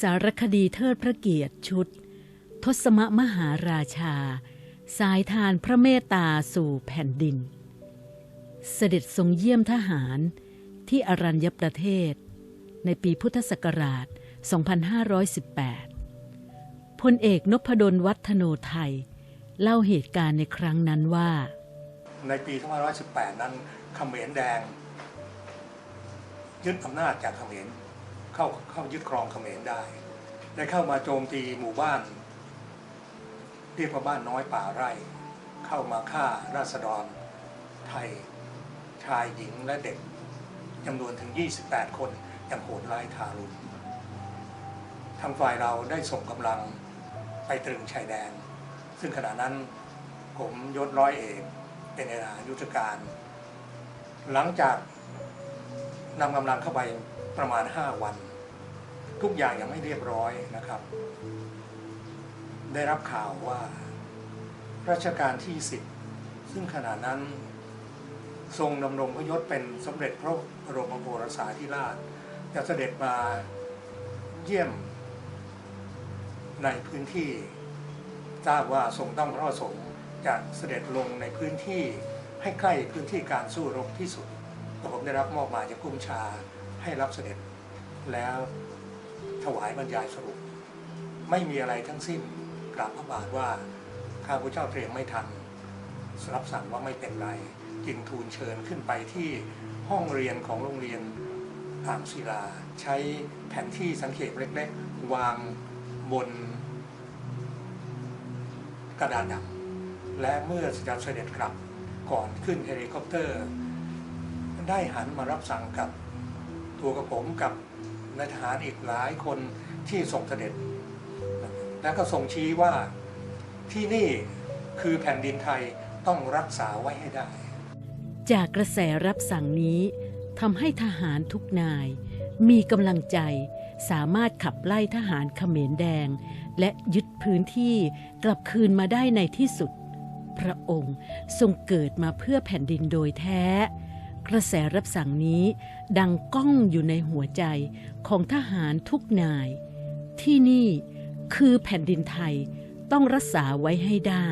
สารคดีเทิดพระเกียรติชุด ทศมมหาราชา สายทานพระเมตตาสู่แผ่นดิน เสด็จทรงเยี่ยมทหารที่อรัญญประเทศ ในปีพุทธศักราช 2518 พลเอกนพดลวัฒโนไทย เล่าเหตุการณ์ในครั้งนั้นว่า ในปี 2518 นั้นเขมรแดง ยึดอำนาจจากเขมร เข้าเข้ายึดครองเขมรได้ ได้เข้ามาโจมตีหมู่บ้านเรียกว่าบ้านน้อยป่าไร่ เข้ามาฆ่าราษฎรไทยชายหญิงและเด็กจำนวนถึง 28 คนอย่างโหดร้ายทารุณทางฝ่ายเราได้ส่งกำลังไปตรึงชายแดน ซึ่งขณะนั้นผมยศร้อยเอกเป็นในทหารยุทธการ หลังจากนำกำลังเข้าไปประมาณ 5 วัน ทุกอย่างยังไม่เรียบร้อยนะครับ ได้รับข่าวว่ารัชกาลที่10ซึ่งขณะนั้นทรงดำรงพระยศเป็นสมเด็จพระบรมโอรสาธิราช จะเสด็จมาเยี่ยมในพื้นที่ทราบว่าทรงต้องพระสงค์จะเสด็จลงในพื้นที่ให้ใกล้พื้นที่การสู้รบที่สุดผมได้รับมอบหมายจากกุ้มชาให้รับเสด็จแล้ว ถวายบรรยายสรุป ไม่มีอะไรทั้งสิ้นกราบพระบาทว่าข้าพเจ้าเตรียมไม่ทันรับสั่งว่าไม่เป็นไรจึงทูลเชิญขึ้นไปที่ห้องเรียนของโรงเรียนอ่างศิลา ใช้แผนที่สังเกตเล็กๆ วางบนกระดานดำและเมื่อจะเสด็จกลับก่อนขึ้นเฮลิคอปเตอร์ ได้หันมารับสั่งกับตัวกับผมกับ ในายทหารอีกหลายคนที่ส่งเสด็จ แล้วก็ส่งชี้ว่าที่นี่คือแผ่นดินไทยต้องรักษาไว้ให้ได้ จากกระแสรับสั่งนี้ทำให้ทหารทุกนาย มีกำลังใจสามารถขับไล่ทหารเขมรแดง และยึดพื้นที่กลับคืนมาได้ในที่สุด พระองค์ทรงเกิดมาเพื่อแผ่นดินโดยแท้ กระแสรับสั่งนี้ ดังก้องอยู่ในหัวใจของทหารทุกนาย ที่นี่คือแผ่นดินไทยต้องรักษาไว้ให้ได้